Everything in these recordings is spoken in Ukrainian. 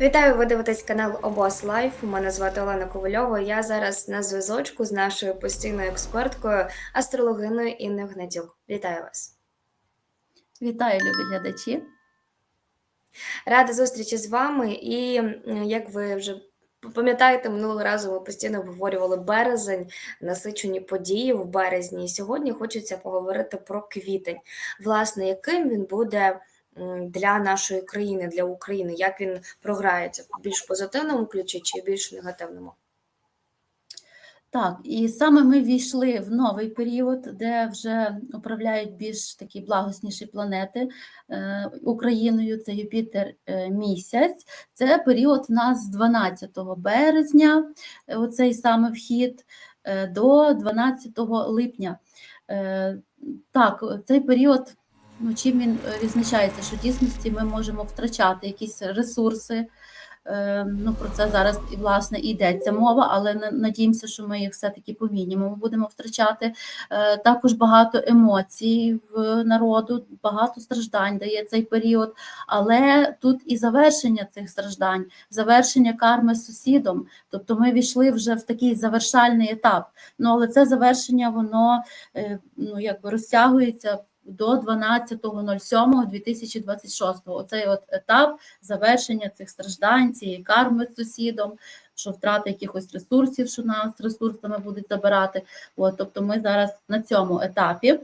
Вітаю, ви дивитесь канал Обос Лайф. Мене звати Олена Ковальова. Я зараз на зв'язочку з нашою постійною експерткою, астрологиною Інною Гнатюк. Вітаю вас. Вітаю, любі глядачі. Рада зустрічі з вами. І як ви вже пам'ятаєте, минулого разу ми постійно обговорювали березень, насичені події в березні. І сьогодні хочеться поговорити про квітень. Власне, яким він буде для нашої країни, для України, як він програється в більш позитивному ключі чи більш негативному? Так, і саме ми війшли в новий період, де вже управляють більш такі благосніші планети е, Україною. Це Юпітер е, місяць. Це період в нас з 12 березня, е, оцей саме вхід, до 12 липня. Так, цей період, ну, чим він е, відзначається, що в дійсності ми можемо втрачати якісь ресурси. Е, Ну, про це зараз і власне йдеться мова, але на- надіємося, що ми їх все-таки по мінімуму будемо втрачати. Е, Також багато емоцій в народу, багато страждань дає цей період. Але тут і завершення цих страждань, завершення карми сусідом. Тобто ми війшли вже в такий завершальний етап. Ну але це завершення, воно ну якби розтягується до 12.07.2026. Оцей от етап завершення цих страждань, цієї карми з сусідом, що втрата якихось ресурсів, що нас ресурсами будуть забирати. От, тобто ми зараз на цьому етапі.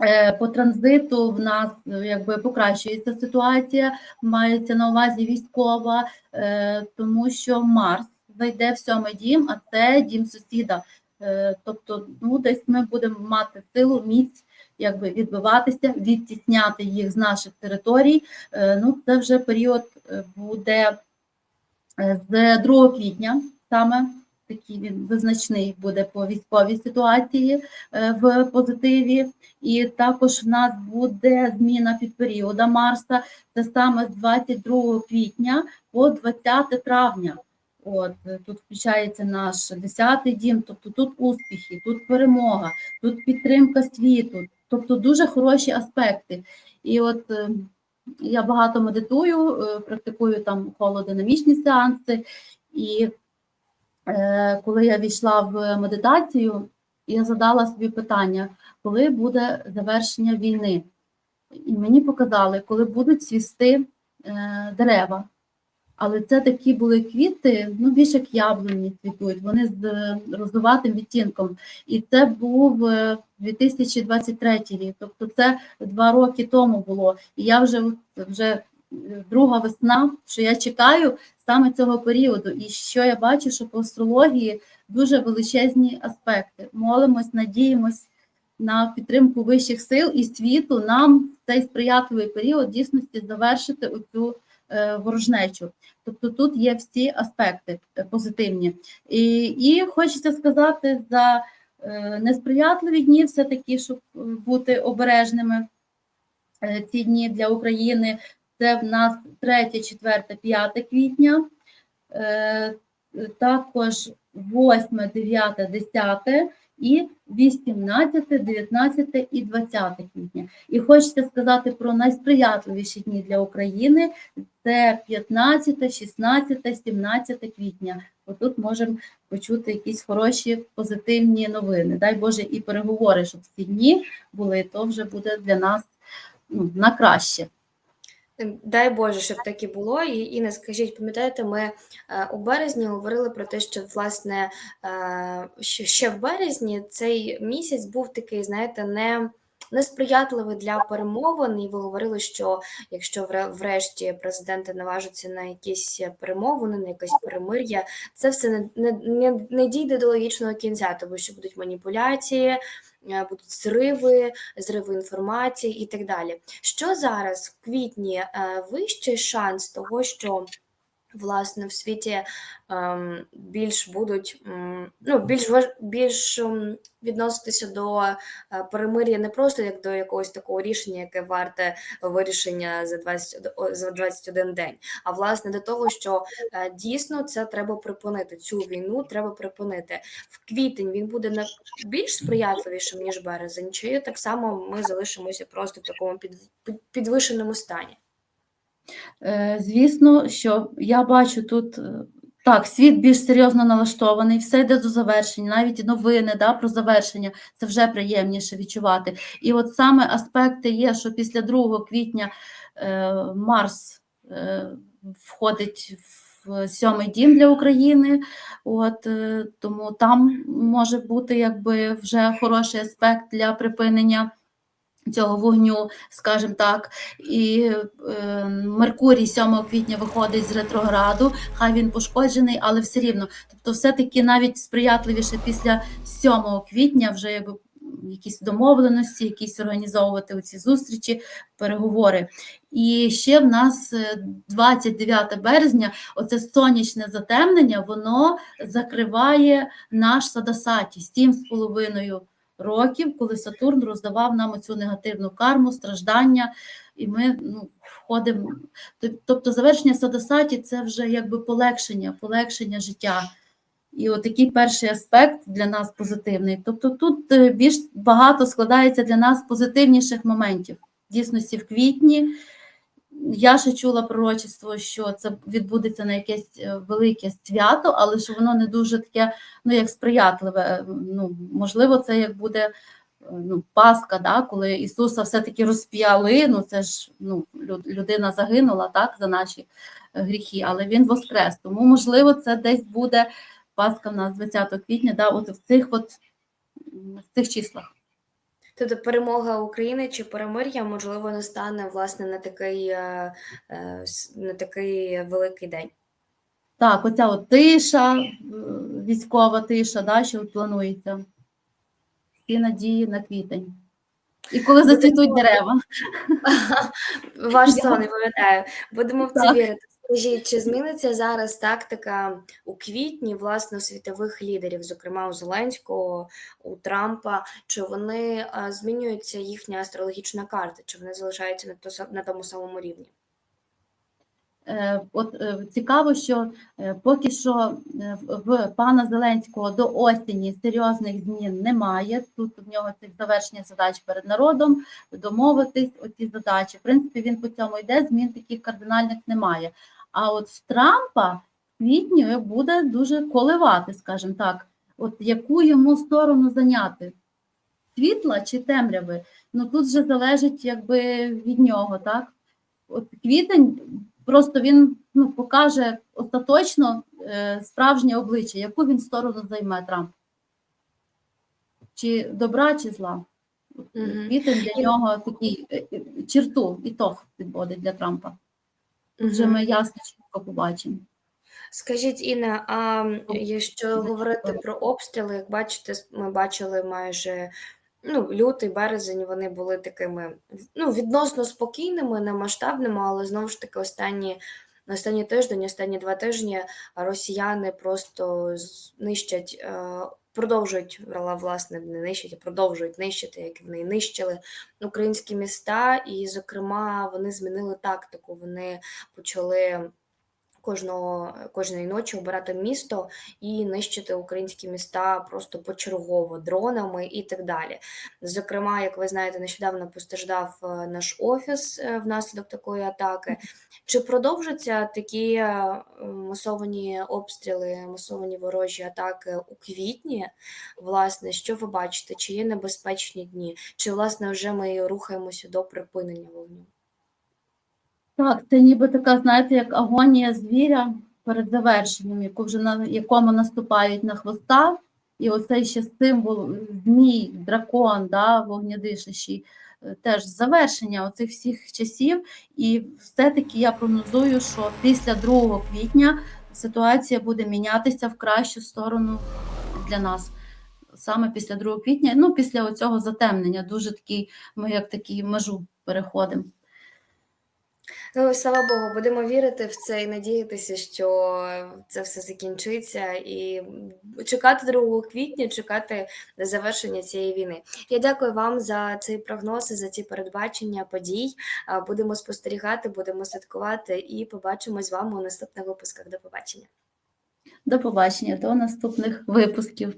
Е, По транзиту в нас е, якби покращується ситуація, мається на увазі військова, е, тому що Марс зайде в сьомий дім, а це дім сусіда. Тобто, ну десь ми будемо мати силу, міць якби відбиватися, відтісняти їх з наших територій. Е, Ну, це вже період е, буде е, з 2 квітня, саме такий він визначний буде по військовій ситуації в позитиві. І також в нас буде зміна під періода Марса, це саме з 22 квітня по 20 травня. От тут включається наш 10-й дім, тобто тут успіхи, тут перемога, тут підтримка світу, тобто дуже хороші аспекти. І от е, я багато медитую, е, практикую там холодинамічні сеанси, і е, коли я війшла в медитацію, я задала собі питання, коли буде завершення війни. І мені показали, коли будуть цвісти е, дерева. Але це такі були квіти, ну більше як яблуні цвітуть, вони з е, роздуватим відтінком. І це був е, 2023 рік, тобто це два роки тому було. І я вже вже е, друга весна, що я чекаю саме цього періоду. І що я бачу, що по астрології дуже величезні аспекти. Молимось, надіємось на підтримку вищих сил і світу нам цей сприятливий період дійсності завершити оцю е, ворожнечу. Тобто тут є всі аспекти е, позитивні. І, і хочеться сказати за е, несприятливі дні, все-таки, щоб е, бути обережними е, ці дні для України. Це в нас 3, 4, 5 квітня, е, також 8, 9, 10 і 18, 19 і 20 квітня. І хочеться сказати про найсприятливіші дні для України. Це 15, 16, 17 квітня. Отут можемо почути якісь хороші позитивні новини. Дай Боже, і переговори, щоб ці дні були, то вже буде для нас ну, на краще. Дай Боже, щоб так і було. І Інна, скажіть, пам'ятаєте, ми е, у березні говорили про те, що власне е, ще в березні цей місяць був такий, знаєте, не. Несприятливий для перемовин, і ви говорили, що якщо вре- врешті президенти наважаться на якісь перемовини, на якесь перемир'я, це все не, не, не, не дійде до логічного кінця, тому що будуть маніпуляції, е, будуть зриви, зриви інформації і так далі. Що зараз в квітні е, вищий шанс того, що власне в світі ем, більш будуть м, ну, більш більш ем, відноситися до е, перемир'я не просто як до якогось такого рішення, яке варте вирішення за 20, о, за 21 день, а власне до того, що е, дійсно це треба припинити. Цю війну треба припинити. В квітень він буде на більш сприятливішим ніж березень, чи так само ми залишимося просто в такому під, під- підвищеному стані. Е, Звісно, що я бачу тут е, так, світ більш серйозно налаштований, все йде до завершення, навіть новини да, про завершення це вже приємніше відчувати. І от саме аспекти є, що після 2 квітня е, Марс е, входить в сьомий дім для України. От е, тому там може бути якби вже хороший аспект для припинення цього вогню, скажімо так. І е, Меркурій 7 квітня виходить з ретрограду, хай він пошкоджений, але все рівно. Тобто, все-таки навіть сприятливіше після 7 квітня вже якби якісь домовленості, якісь організовувати ці зустрічі, переговори. І ще в нас е, 29 березня, оце сонячне затемнення, воно закриває наш Садасаті 7,5 років, коли Сатурн роздавав нам оцю негативну карму, страждання, і ми ну, входимо. Тобто завершення Садасаті це вже якби полегшення, полегшення життя. І от такий перший аспект для нас позитивний. Тобто тут е, більш багато складається для нас позитивніших моментів. Дійсності в квітні. Я ще чула пророчество, що це відбудеться на якесь е, велике свято, але що воно не дуже таке, ну як сприятливе. Ну, можливо, це як буде е, ну, Пасха, да, коли Ісуса все-таки розп'яли. Ну це ж ну, людина загинула так, за наші е, гріхи, але Він воскрес. Тому, можливо, це десь буде Пасха в нас 20 квітня, да, от в цих от в цих числах. Тобто перемога України чи перемир'я, можливо, не стане власне на такий, е, е, на такий великий день. Так, оця от тиша, е, військова тиша, да, що планується. Всі надії на квітень. І коли зацвітуть дерева. Ваш сон, не пам'ятаю. Будемо в це вірити. Скажіть, чи зміниться зараз тактика у квітні власне світових лідерів, зокрема у Зеленського, у Трампа? Чи вони е, змінюється їхня астрологічна карта? Чи вони залишаються на, то, на тому самому рівні? Е, От е, цікаво, що поки що в пана Зеленського до осені серйозних змін немає. Тут в нього цих завершення задач перед народом, домовитись оці задачі. В принципі, він по цьому йде, змін таких кардинальних немає. А от в Трампа в квітні буде дуже коливати, скажімо так, от яку йому сторону зайняти? Світла чи темряви? Ну тут вже залежить якби від нього, так? От квітень просто він ну, покаже остаточно е, справжнє обличчя, яку він сторону займе Трамп. Чи добра, чи зла. От, Квітень для нього такий е, е, черту, ітог підводить для Трампа. Вже ми ясно чітко побачимо. Скажіть, Інна, а якщо говорити про обстріли, як бачите, ми бачили майже ну, лютий, березень, вони були такими ну, відносно спокійними, не масштабними, але знову ж таки останні, останній тиждень, останні два тижні росіяни просто знищать. е, продовжують власне не нищать, а продовжують нищити, як вони нищили українські міста. І, зокрема, вони змінили тактику. Вони почали кожного, кожної ночі обирати місто і нищити українські міста просто почергово дронами і так далі. Зокрема, як ви знаєте, нещодавно постраждав е, наш офіс е, внаслідок такої атаки. Чи продовжаться такі е, масовані обстріли, масовані ворожі атаки у квітні? Власне, що ви бачите? Чи є небезпечні дні? Чи власне вже ми рухаємося до припинення вогню? Так, це ніби така, знаєте, як агонія звіря перед завершенням, яку вже на якому наступають на хвоста, і оцей ще символ змій, дракон, да, вогнядишащий, е, теж завершення оцих всіх часів. І все-таки я прогнозую, що після 2 квітня ситуація буде мінятися в кращу сторону для нас. Саме після 2 квітня, ну після оцього затемнення, дуже такий, ми як такі межу переходимо. Ну, слава Богу, будемо вірити в це і надіятися, що це все закінчиться, і чекати 2 квітня, чекати завершення цієї війни. Я дякую вам за цей прогноз за ці передбачення подій. Будемо спостерігати, будемо слідкувати і побачимось з вами у наступних випусках. До побачення. До побачення, до наступних випусків.